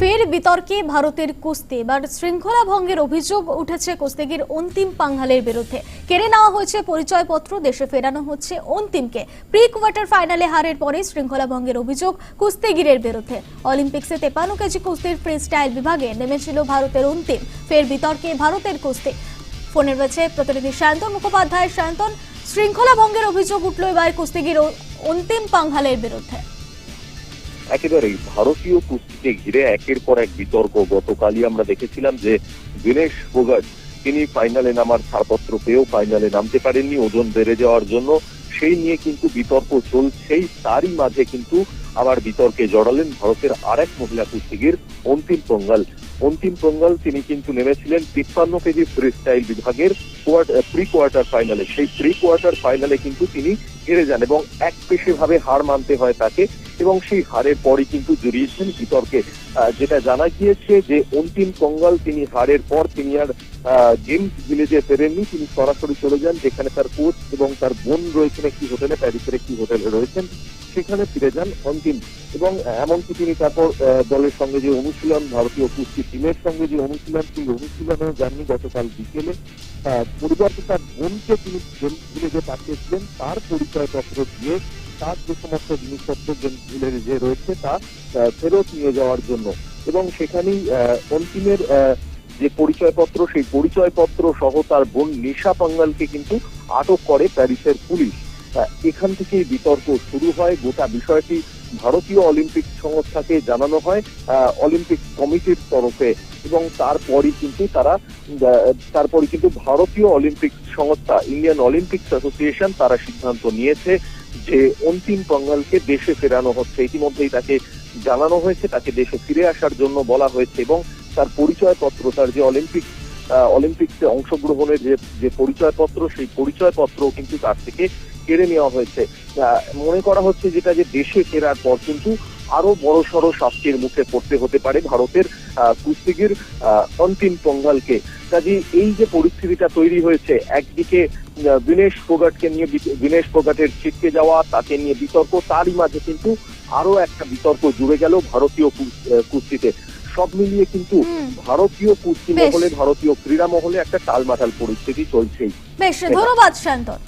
ফের বিতর্কে ভারতের কুস্তি। এবার শৃঙ্খলা ভঙ্গের অভিযোগ উঠেছে কুস্তিগির অন্তিম পাঙ্ঘালের বিরুদ্ধে। কেড়ে নেওয়া হয়েছে পরিচয়পত্র, দেশে ফেরানো হচ্ছে অন্তিমকে। প্রি কোয়ার্টার ফাইনালে হারের পরে শৃঙ্খলা ভঙ্গের অভিযোগ কুস্তিগিরের বিরুদ্ধে। অলিম্পিক্সে তেপান্ন কেজি কুস্তির ফ্রি স্টাইল বিভাগে নেমেছিল ভারতের অন্তিম, ফের বিতর্কে ভারতের কুস্তি। ফোনে রয়েছে প্রতিনিধি সায়ন্তন মুখোপাধ্যায়। সায়ন্তন শৃঙ্খলা ভঙ্গের অভিযোগ উঠল এবার কুস্তিগির অন্তিম পাঙ্ঘালের বিরুদ্ধে। একেবারেই ভারতীয় কুস্তিকে ঘিরে একের পর এক বিতর্ক। গতকালই আমরা দেখেছিলাম যে দীনেশ ফোগাট তিনি ফাইনালে নামার ছাড়পত্র পেয়েও ফাইনালে নামতে পারেননি, ওজন বেড়ে যাওয়ার জন্য। সেই নিয়ে কিন্তু বিতর্ক চলছেই, তারই মাঝে কিন্তু আবার বিতর্কে জড়ালেন ভারতের আরেক মহিলা কুস্তিগির অন্তিম পঙ্গাল অন্তিম পঙ্গাল তিনি কিন্তু নেমেছিলেন তিপ্পান্ন কেজি ফ্রি স্টাইল বিভাগের প্রি কোয়ার্টার ফাইনালে সেই প্রি কোয়ার্টার ফাইনালে কিন্তু তিনি হেরে যান এবং এক পেশে ভাবে হার মানতে হয় তাকে এবং সেই হারের পরই কিন্তু জড়িয়েছেন বিতর্কে। যেটা জানা গিয়েছে যে অন্তিম কঙ্গাল তিনি হারের পর তিনি আর গেমস ভিলেজে ফেরেননি। তিনি সরাসরি চলে যান যেখানে তার কোচ এবং তার বোন রয়েছেন একটি হোটেলে, প্যারিসের একটি হোটেলে রয়েছেন। সেখানে ফিরে যান অন্তিম। এবং এমনকি তিনি তারপর দলের সঙ্গে যে অনুশীলন ভারতীয় কুস্তি টিমের সঙ্গে যে অনুশীলন সেই অনুশীলনেও যাননি গতকাল বিকেলে। আহ, পরিবর্তে তার বোনকে তিনি গেমস ভিলেজে পাঠিয়েছিলেন। তার পরিচয়পত্র দিয়ে তার যে সমস্ত জিনিসপত্র গেমস ভিলেজে যে রয়েছে তা ফেরত নিয়ে যাওয়ার জন্য। এবং সেখানেই অন্তিমের যে পরিচয়পত্র সেই পরিচয়পত্র সহ তার বোন নিশা পাঙ্গালকে কিন্তু আটক করে প্যারিসের পুলিশ। এখান থেকেই বিতর্ক শুরু হয়। গোটা বিষয়টি ভারতীয় অলিম্পিক সংস্থাকে জানানো হয় অলিম্পিক কমিটির তরফে। এবং তারপরই কিন্তু তারা আহ, তারপরই কিন্তু ভারতীয় অলিম্পিক সংস্থা ইন্ডিয়ান অলিম্পিক অ্যাসোসিয়েশন তারা সিদ্ধান্ত নিয়েছে যে অন্তিম পঙ্গালকে দেশে ফেরানো হচ্ছে। ইতিমধ্যেই তাকে জানানো হয়েছে তাকে দেশে ফিরে আসার জন্য বলা হয়েছে এবং তার পরিচয়পত্র তার যে অলিম্পিক অলিম্পিক্সে অংশগ্রহণের যে যে পরিচয়পত্র সেই পরিচয়পত্র কিন্তু তার থেকে কেড়ে নেওয়া হয়েছে। মনে করা হচ্ছে যেটা যে দেশে ফেরার পর কিন্তু আরও বড় সড় শাস্তির মুখে পড়তে হতে পারে ভারতের কুস্তিগির অন্তিম পঙ্গালকে। কাজে এই যে পরিস্থিতিটা তৈরি হয়েছে একদিকে দীনেশ ফোগাটকে নিয়ে বি- দীনেশ ফোগাটের ছিটকে যাওয়া তাকে নিয়ে বিতর্ক তারই মাঝে কিন্তু আরও একটা বিতর্ক জুড়ে গেল ভারতীয় কুস- কুস্তিতে। সব মিলিয়ে কিন্তু ভারতীয় কুস্তি মহলে ভারতীয় ক্রীড়া মহলে একটা টালমাটাল পরিস্থিতি চলছেই। বেশ ধন্যবাদ সায়ন্তন